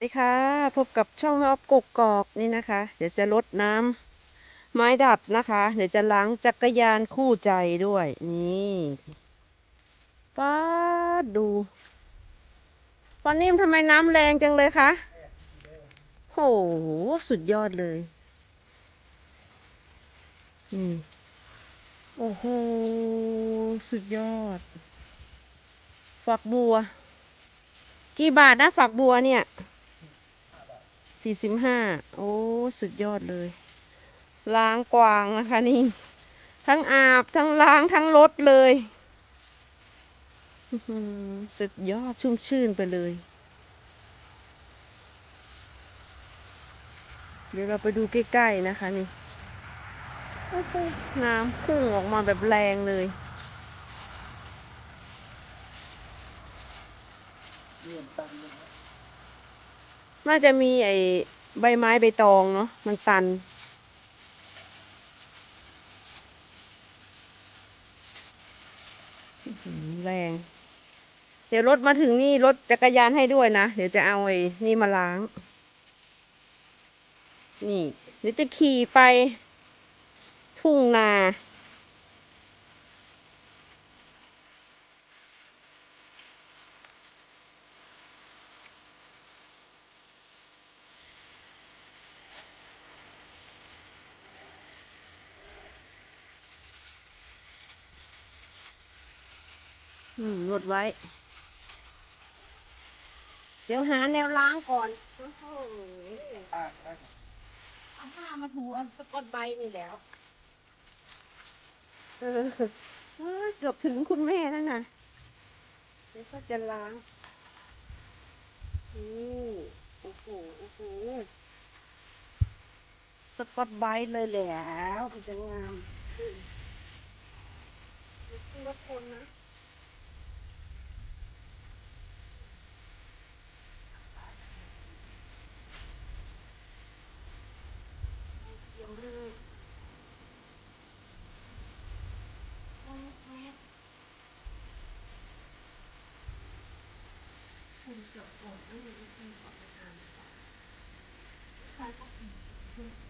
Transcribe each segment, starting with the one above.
สวัสดีค่ะ พบกับช่องแม่ออฟกกกอกนี่นะคะ เดี๋ยวจะลดน้ำไม้ดับนะคะ เดี๋ยวจะล้างจักรยานคู่ใจด้วย นี่ป้าดูปอนนิ่มทำไมน้ำแรงจังเลยคะโหสุดยอดเลยอืมโอ้โหสุดยอด ฝักบัว กี่บาทนะฝักบัวเนี่ย สี่สิบห้าโอ้ สุดยอดเลย ล้างกวางนะคะนี่ ทั้งอาบ ทั้งล้าง ทั้งรถเลยสุดยอดชุ่มชื่นไปเลย เดี๋ยวเราไปดูใกล้ๆนะคะนี่น้ำพุ่งออกมาแบบแรงเลยน่ น่าจะมีไอ้ใบไม้ใบตองเนาะมันตัน แรง เดี๋ยวรถมาถึงนี่รถจักรยานให้ด้วยนะ เดี๋ยวจะเอาไอ้นี่มาล้าง นี่ เดี๋ยวจะขี่ไปทุ่งนา อืมรถไว้ เดี๋ยวหาแนวล้างก่อนโอ้โหเอาผ้ามาถูเอาสกอตไบท์นี่แล้วเออเอ้ยเกือบถึงคุณแม่แล้วนะเดี๋ยวก็จะล้างนี่โอ้โหโอ้โหสกอตไบท์เลยแล้วมันจะงามอืมเดี๋ยวขึ้นรถคนนะ เดี๋ยวให้คุณเกือบโกรธไม่รู้ที่ขอไปทานก่อนใครก็ ผิ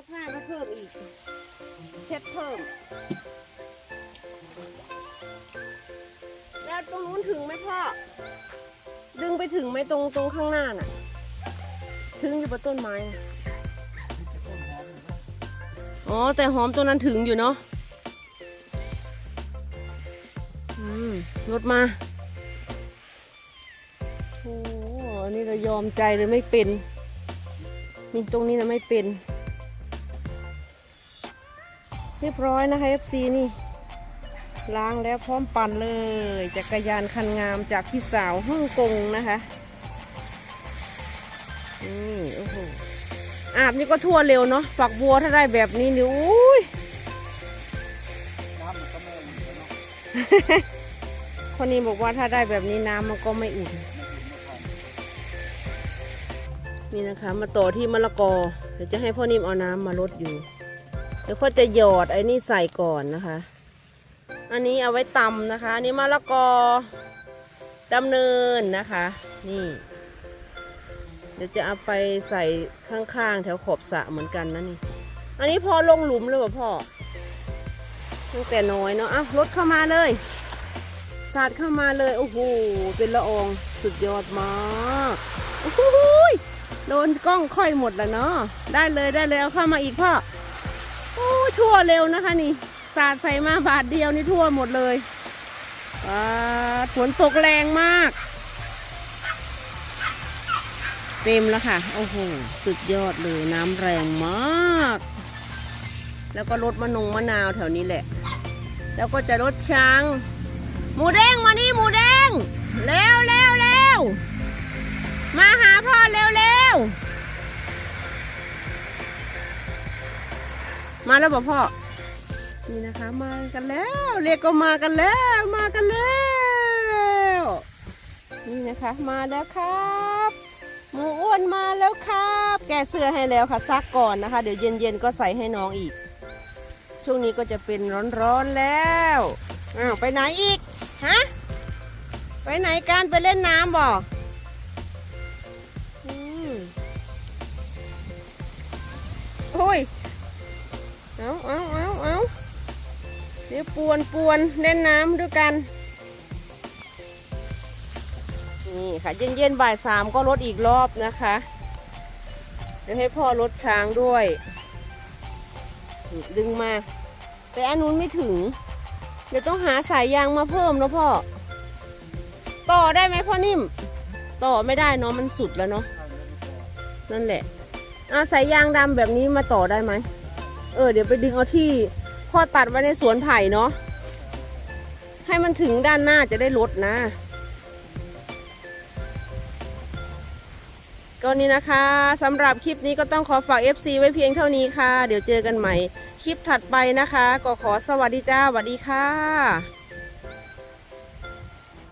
เอาผ้ามาเพิ่มอีก เช็ดเพิ่ม แล้วตรงนู้นถึงไหมพ่อ ดึงไปถึงไหมตรงตรงข้างหน้าน่ะ ถึงอยู่บนต้นไม้ อ๋อ แต่หอมตัวนั้นถึงอยู่เนาะ อืมรถมาโอ้อันนี้เรายอมใจเลยไม่เป็น นี่ตรงนี้นะไม่เป็น เรียบร้อยนะคะ FC นี่ ล้างแล้วพร้อมปั่นเลยจักรยานคันงามจากพี่สาวฮ่องกงนะคะอืมโอ้โหอาบนี่ก็ทั่วเร็วเนาะฝักบัวถ้าได้แบบนี้นี่อุ้ยน้ำมันก็ไม่อุ่นเนาะคนนี้บอกว่าถ้าได้แบบนี้น้ำมันก็ไม่อุ่นนี่นะคะ มาต่อที่มะละกอเดี๋ยวจะให้พ่อนิ่มเอาน้ำมาลดอยู่ ดี๋ยวก็จะหยอดไอ้นี่ใส่ก่อนนะคะ อันนี้เอาไว้ตำนะคะ อันนี้มะละกอดำเนินนะคะ นี่ เดี๋ยวจะเอาไปใส่ข้างๆ แถวขอบสระเหมือนกันนะนี่ อันนี้พอลงหลุมเลยป่ะพ่อตั้งแต่น้อยเนาะอะรถเข้ามาเลยสาดเข้ามาเลย โอ้โห เป็นละอองสุดยอดมากโอ้โหโดนกล้องค่อยหมดแล้วเนาะได้เลยได้เลยเอาเข้ามาอีกพ่อ ทั่วเร็วนะคะนี่สาดใส่มาบาทเดียวนี่ทั่วหมดเลยฝนตกแรงมาก เต็มแล้วค่ะ โอ้โห สุดยอดเลยน้ำแรงมาก แล้วก็รถมะนงมะนาวแถวนี้แหละ แล้วก็จะรถช้าง หมูแดงมานี่หมูแดง เร็วเร็วเร็วมาหาพ่อ มาแล้วบอกพ่อ นี่นะคะมากันแล้วเรียกก็มากันแล้วมากันแล้ว นี่นะคะมาแล้วครับหมูอ้วนมาแล้วครับ แกเสื้อให้แล้วค่ะซักก่อนนะคะ เดี๋ยวเย็นๆก็ใส่ให้น้องอีก ช่วงนี้ก็จะเป็นร้อนๆแล้วอ้าวไปไหนอีกฮะไปไหนกันไปเล่นน้ำบ่อื เอาเอาเอาเอาเดี๋ยวปวนปวนเล่นน้ำด้วยกัน นี่ค่ะ เย็นๆบ่ายสามก็ลดอีกรอบนะคะ เดี๋ยวให้พ่อลดช้างด้วย ดึงมา แต่อันนู้นไม่ถึง เดี๋ยวต้องหาสายยางมาเพิ่มนะพ่อ ต่อได้ไหมพ่อนิ่ม ต่อไม่ได้เนาะมันสุดแล้วเนาะนั่นแหละเอาสายยางดำแบบนี้มาต่อได้ไหม เออเดี๋ยวไปดึงเอาที่พ่อตัดไว้ในสวนไผ่เนาะให้มันถึงด้านหน้าจะได้ลดนะ ก็นี่นะคะสำหรับคลิปนี้ก็ต้องขอฝาก FC ไว้เพียงเท่านี้ค่ะ เดี๋ยวเจอกันใหม่ คลิปถัดไปนะคะ ก็ขอสวัสดีจ้าสวัสดีค่ะ